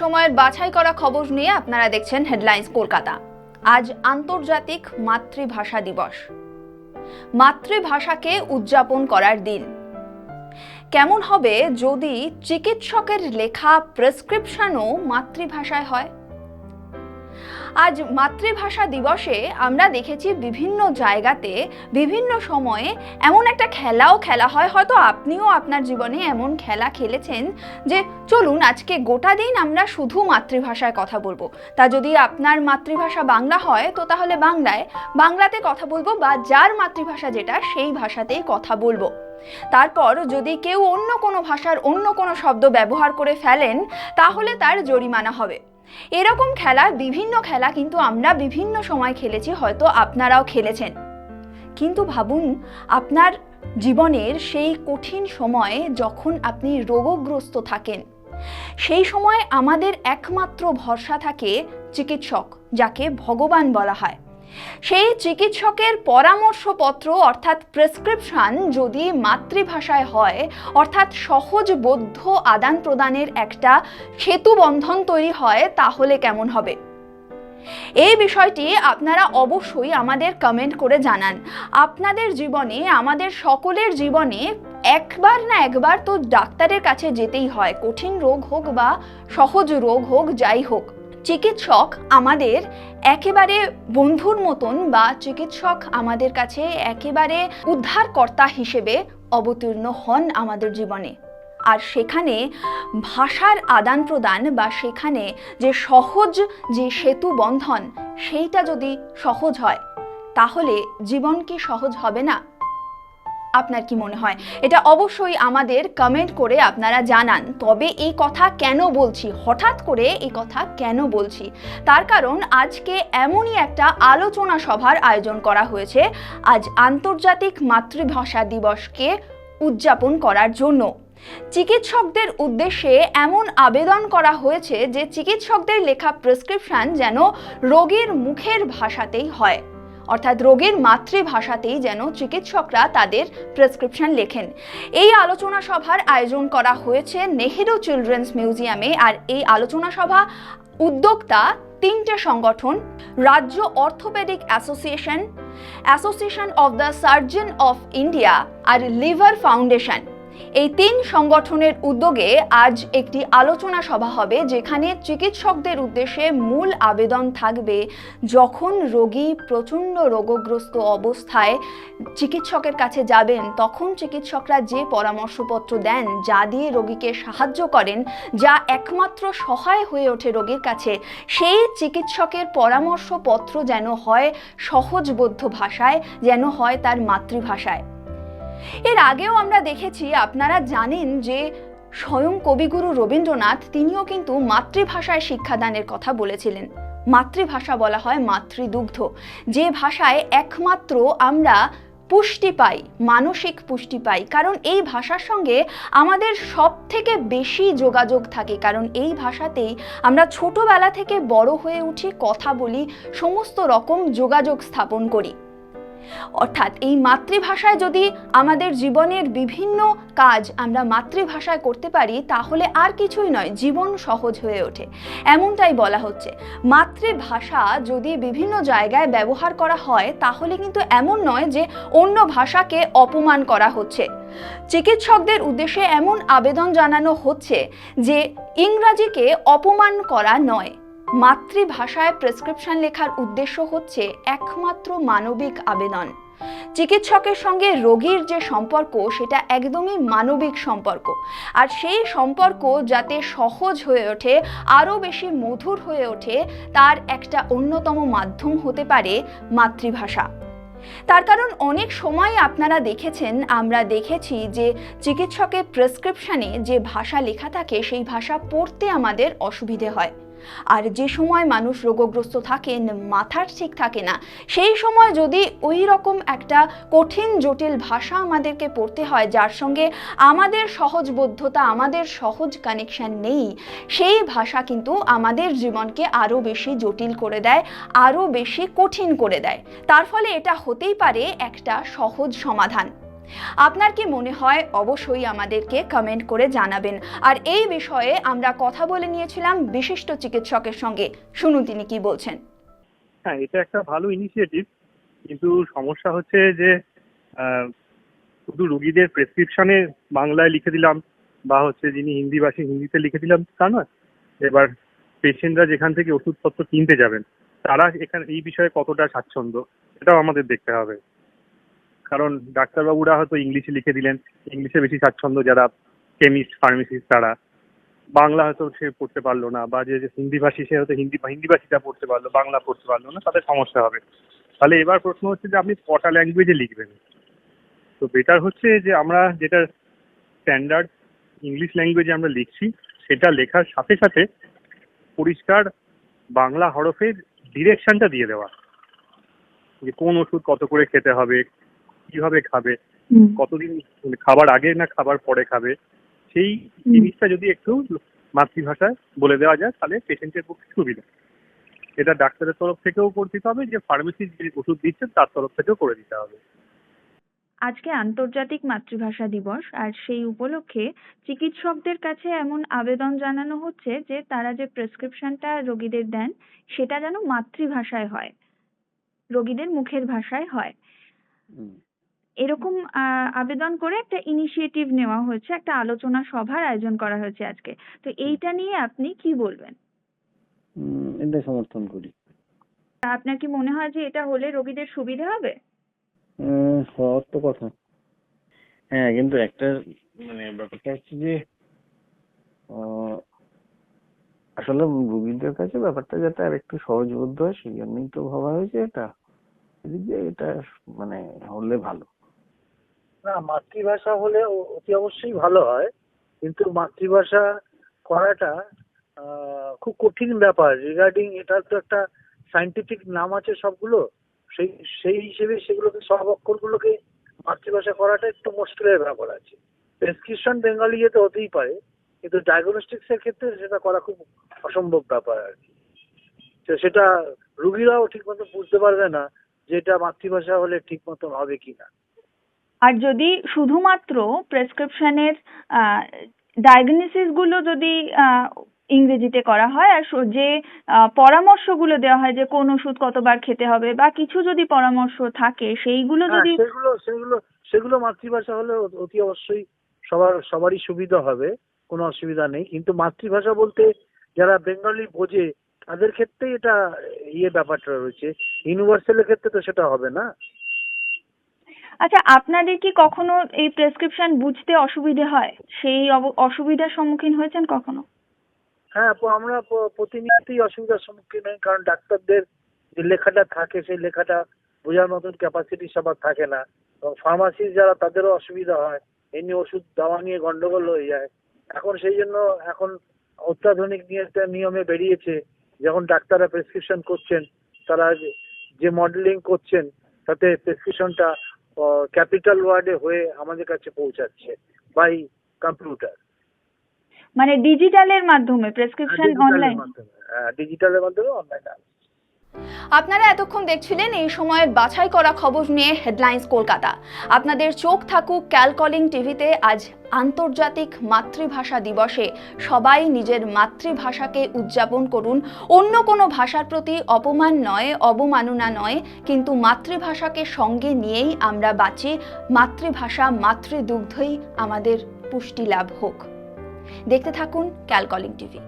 সময়ের বাছাই করা খবর নিয়ে আপনারা দেখছেন হেডলাইন্স কলকাতা। আজ আন্তর্জাতিক মাতৃভাষা দিবস। মাতৃভাষাকে উদযাপন করার দিন। কেমন হবে যদি চিকিৎসকের লেখা প্রেসক্রিপশনও মাতৃভাষায় হয়? আজ মাতৃভাষা দিবসে আমরা দেখেছি বিভিন্ন জায়গাতে, বিভিন্ন সময়ে এমন একটা খেলাও খেলা হয়। হয়তো আপনিও আপনার জীবনে এমন খেলা খেলেছেন যে, চলুন আজকে গোটা দিন আমরা শুধু মাতৃভাষায় কথা বলব। তা যদি আপনার মাতৃভাষা বাংলা হয়, তো তাহলে বাংলায়, বাংলাতে কথা বলব বা যার মাতৃভাষা যেটা, সেই ভাষাতেই কথা বলব। তারপর যদি কেউ অন্য কোনো ভাষার অন্য কোনো শব্দ ব্যবহার করে ফেলেন, তাহলে তার জরিমানা হবে। এরকম খেলা, বিভিন্ন খেলা কিন্তু আমরা বিভিন্ন সময় খেলেছি, হয়তো আপনারাও খেলেছেন। কিন্তু ভাবুন, আপনার জীবনের সেই কঠিন সময়ে যখন আপনি রোগগ্রস্ত থাকেন, সেই সময় আমাদের একমাত্র ভরসা থাকে চিকিৎসক, যাকে ভগবান বলা হয়। সেই চিকিৎসকের পরামর্শপত্র, অর্থাৎ প্রেসক্রিপশন যদি মাতৃভাষায় হয়, অর্থাৎ সহজ সহজবোধ্য আদান প্রদানের একটা সেতু বন্ধন তৈরি হয়, তাহলে কেমন হবে? এই বিষয়টি আপনারা অবশ্যই আমাদের কমেন্ট করে জানান। আপনাদের জীবনে, আমাদের সকলের জীবনে একবার না একবার তো ডাক্তারের কাছে যেতেই হয়। কঠিন রোগ হোক বা সহজ রোগ হোক, যাই হোক। চিকিৎসক আমাদের একেবারে বন্ধুর মতন বা চিকিৎসক আমাদের কাছে একেবারে উদ্ধারকর্তা হিসেবে অবতীর্ণ হন আমাদের জীবনে। আর সেখানে ভাষার আদান প্রদান বা সেখানে যে সহজ যে সেতু বন্ধন, সেইটা যদি সহজ হয়, তাহলে জীবন কি সহজ হবে না? আপনার কি মনে হয়? এটা অবশ্যই আমাদের কমেন্ট করে আপনারা জানান। তবে এই কথা কেন বলছি? হঠাৎ করে এই কথা কেন বলছি? তার কারণ আজকে এমনই একটা আলোচনা সভার আয়োজন করা হয়েছে। আজ আন্তর্জাতিক মাতৃভাষা দিবসকে উদযাপন করার জন্য। চিকিৎসকদের উদ্দেশ্যে এমন আবেদন করা হয়েছে যে চিকিৎসকদের লেখা প্রেসক্রিপশন যেন রোগীর মুখের ভাষাতেই হয়। অর্থাৎ রোগীর মাতৃভাষাতেই যেন চিকিৎসকরা তাদের প্রেসক্রিপশন লেখেন। এই আলোচনা সভার আয়োজন করা হয়েছে নেহেরু চিলড্রেন্স মিউজিয়ামে আর এই আলোচনা সভা উদ্যোক্তা তিনটে সংগঠন, রাজ্য orthopaedic association association of the surgeon of India R liver foundation এই তিন সংগঠনের উদ্যোগে আজ একটি আলোচনা সভা হবে, যেখানে চিকিৎসকদের উদ্দেশ্যে মূল আবেদন থাকবে যখন রোগী প্রচণ্ড রোগগ্রস্ত অবস্থায় চিকিৎসকের কাছে যাবেন, তখন চিকিৎসকরা যে পরামর্শপত্র দেন যা দিয়ে রোগীকে সাহায্য করেন, যা একমাত্র সহায় হয়ে ওঠে রোগীর কাছে, সেই চিকিৎসকের পরামর্শপত্র যেন হয় সহজবোধ্য ভাষায়, যেন হয় তার মাতৃভাষায়। এর আগেও আমরা দেখেছি, আপনারা জানেন যে স্বয়ং কবিগুরু রবীন্দ্রনাথ তিনিও কিন্তু মাতৃভাষায় শিক্ষাদানের কথা বলেছিলেন। মাতৃভাষা বলা হয় মাতৃদুগ্ধ। যে ভাষায় একমাত্র আমরা পুষ্টি পাই, মানসিক পুষ্টি পাই, কারণ এই ভাষার সঙ্গে আমাদের সব থেকে বেশি যোগাযোগ থাকে, কারণ এই ভাষাতেই আমরা ছোটবেলা থেকে বড় হয়ে উঠি, কথা বলি, সমস্ত রকম যোগাযোগ স্থাপন করি। অর্থাৎ এই মাতৃভাষায় যদি আমাদের জীবনের বিভিন্ন কাজ আমরা মাতৃভাষায় করতে পারি, তাহলে আর কিছুই নয়, জীবন সহজ হয়ে ওঠে। এমনটাই বলা হচ্ছে। মাতৃভাষা যদি বিভিন্ন জায়গায় ব্যবহার করা হয়, তাহলে কিন্তু এমন নয় যে অন্য ভাষাকে অপমান করা হচ্ছে। চিকিৎসকদের উদ্দেশ্যে এমন আবেদন জানানো হচ্ছে যে ইংরাজিকে অপমান করা নয়। মাতৃভাষায় প্রেসক্রিপশন লেখার উদ্দেশ্য হচ্ছে একমাত্র মানবিক আবেদন। চিকিৎসকের সঙ্গে রোগীর যে সম্পর্ক, সেটা একদমই মানবিক সম্পর্ক। আর সেই সম্পর্ক যাতে সহজ হয়ে ওঠে, আরও বেশি মধুর হয়ে ওঠে, তার একটা অন্যতম মাধ্যম হতে পারে মাতৃভাষা। তার কারণ অনেক সময় আপনারা দেখেছেন, আমরা দেখেছি যে চিকিৎসকের প্রেসক্রিপশনে যে ভাষা লেখা থাকে, সেই ভাষা পড়তে আমাদের অসুবিধে হয়। আর যে সময় মানুষ রোগগ্রস্ত থাকেন, মাথার ঠিক থাকে না, সেই সময় যদি ওই রকম একটা কঠিন, জটিল ভাষা আমাদেরকে পড়তে হয়, যার সঙ্গে আমাদের সহজবোধ্যতা, আমাদের সহজ কানেকশন নেই, সেই ভাষা কিন্তু আমাদের জীবনকে আরও বেশি জটিল করে দেয় আরও বেশি কঠিন করে দেয়। তার ফলে এটা হতেই পারে একটা সহজ সমাধান। আপনার কি মনে হয় অবশ্যই আমাদেরকে কমেন্ট করে জানাবেন। আর এই বিষয়ে আমরা কথা বলে নিয়েছিলাম বিশিষ্ট চিকিৎসকের সঙ্গে। শুনুন তিনি কি বলছেন। হ্যাঁ এটা একটা ভালো ইনিশিয়েটিভ কিন্তু সমস্যা হচ্ছে যে শুধু রুগীদের প্রেসক্রিপশনে বাংলায় লিখে দিলাম, বা হচ্ছে যিনি হিন্দিভাষী হিন্দিতে লিখে দিলাম, তা নয়। এবার পেশেন্টরা যেখান থেকে ওষুধপত্র কিনতে যাবেন, তারা এখানে এই বিষয়ে কতটা স্বাচ্ছন্দ্য, এটাও আমাদের দেখতে হবে। কারণ ডাক্তারবাবুরা হয়তো ইংলিশে লিখে দিলেন, ইংলিশে বেশি স্বাচ্ছন্দ্য যারা কেমিস্ট, ফার্মেসিস্ট তারা। বাংলা হয়তো সে পড়তে পারল না, বা যে যে হিন্দিভাষী সে হয়তো হিন্দি হিন্দিভাষীটা পড়তে পারল, বাংলা পড়তে পারল না, তাদের সমস্যা হবে। তাহলে এবার প্রশ্ন হচ্ছে যে আপনি কটা ল্যাঙ্গুয়েজে লিখবেন? তো বেটার হচ্ছে যে আমরা যেটা স্ট্যান্ডার্ড ইংলিশ ল্যাঙ্গুয়েজে আমরা লিখছি, সেটা লেখার সাথে সাথে পরিষ্কার বাংলা হরফের ডিরেকশনটা দিয়ে দেওয়া। যে কোন ওষুধ কত করে খেতে হবে কীভাবে খাবে? কতদিন মানে খাবার আগে না খাবার পরে খাবে? সেই জিনিসটা যদি একটু মাতৃভাষায় বলে দেওয়া যায় তাহলে পেশেন্টের পক্ষে সুবিধা। এটা ডাক্তারের তরফ থেকেও করে দিতে হবে যে ফার্মেসি যে ওষুধ দিচ্ছে তার তরফ থেকেও করে দিতে হবে। আজকে আন্তর্জাতিক মাতৃভাষা দিবস আর সেই উপলক্ষে চিকিৎসকদের কাছে এমন আবেদন জানানো হচ্ছে যে তারা যে প্রেসক্রিপশনটা রোগীদের দেন সেটা যেন মাতৃভাষায় হয়। রোগীদের মুখের ভাষায় হয়। এরকম আহ, আবেদন করে একটা ইনিশিয়েটিভ নেওয়া হয়েছে একটা আলোচনা সভার আয়োজন করা হয়েছে আজকে। তো এইটা নিয়ে আপনি কি বলবেন? এটা সমর্থন করি। আপনার কি মনে হয় যে এটা হলে রোগীদের সুবিধা হবে? হওয়ার তো কথা। হ্যাঁ কিন্তু একটা মানে ব্যাপারটা হচ্ছে যে আসলে রোগীদের কাছে ব্যাপারটা যাতে আর একটু সহজবোধ্য হয় সেই জন্যই তো ভাবা হয়েছে এটা। এটা মানে হলে ভালো। না, মাতৃভাষা হলে অতি অবশ্যই ভালো হয়, কিন্তু মাতৃভাষা করাটা খুব কঠিন ব্যাপার। রিগার্ডিং এটার তো একটা সাইন্টিফিক নাম আছে সবগুলো, সেই সেই হিসেবে সেগুলোকে সব অক্ষরগুলোকে মাতৃভাষা করাটা একটু মুশকিলের ব্যাপার আছে। প্রেসক্রিপশন বেঙ্গলি যেতে হতেই পারে, কিন্তু ডায়াগনস্টিক্স এর ক্ষেত্রে সেটা করা খুব অসম্ভব ব্যাপার আর কি। সেটা রুগীরাও ঠিক মতো বুঝতে পারবে না যে এটা মাতৃভাষা হলে ঠিক মতন হবে কিনা। আর যদি শুধুমাত্র প্রেসক্রিপশনের ডায়াগনোসিসগুলো যদি আহ, ইংরেজিতে করা হয় আর যে আহ, পরামর্শগুলো দেওয়া হয় যে কোন ওষুধ কতবার খেতে হবে বা কিছু যদি পরামর্শ থাকে সেইগুলো হ্যাঁ, যদি সেগুলো সেগুলো সেগুলো মাতৃভাষা হলে অতি অবশ্যই সবার সবারই সুবিধা হবে কোনো অসুবিধা নেই। কিন্তু মাতৃভাষা বলতে যারা বেঙ্গলি বোঝে তাদের ক্ষেত্রেই এটা ইয়ে ব্যাপারটা রয়েছে। ইউনিভার্সালের ক্ষেত্রে তো সেটা হবে না। আচ্ছা আপনাদের কি কখনো এই প্রেসক্রিপশন বুঝতে অসুবিধে হয়? সেই অসুবিধার সম্মুখীন হয়েছেন কখনো? হ্যাঁ আমরা প্রতিনিয়তই অসুবিধার সম্মুখীন হই, কারণ ডাক্তারদের যে লেখাটা থাকে, সেই লেখাটা বোঝার মতন ক্যাপাসিটি সবার থাকে না। এবং ফার্মাসিস্ট যারা, তাদেরও অসুবিধা হয়। এমনি ওষুধ দেওয়া নিয়ে গন্ডগোল হয়ে যায়। এখন সেই জন্য এখন অত্যাধুনিক নিয়ে একটা নিয়মে বেরিয়েছে, যখন ডাক্তাররা প্রেসক্রিপশন করছেন, তারা যে মডেলিং করছেন, তাতে প্রেসক্রিপশনটা ক্যাপিটাল ওয়ার্ডে হয়ে আমাদের কাছে পৌঁছাচ্ছে বাই কম্পিউটার মানে ডিজিটালের মাধ্যমে প্রেসক্রিপশন অনলাইন ডিজিটালের মাধ্যমে। অনলাইন আপনারা এতক্ষণ দেখছিলেন এই সময়ের বাছাই করা খবর নিয়ে হেডলাইন্স কলকাতা। আপনাদের চোখ থাকুক ক্যালকলিং টিভিতে আজ আন্তর্জাতিক মাতৃভাষা দিবসে সবাই নিজের মাতৃভাষাকে উদযাপন করুন। অন্য কোনো ভাষার প্রতি অপমান নয়, অবমাননা নয়, কিন্তু মাতৃভাষাকে সঙ্গে নিয়েই আমরা বাঁচি। মাতৃভাষা মাতৃদুগ্ধই আমাদের পুষ্টি লাভ হোক। দেখতে থাকুন ক্যালকলিং টিভি।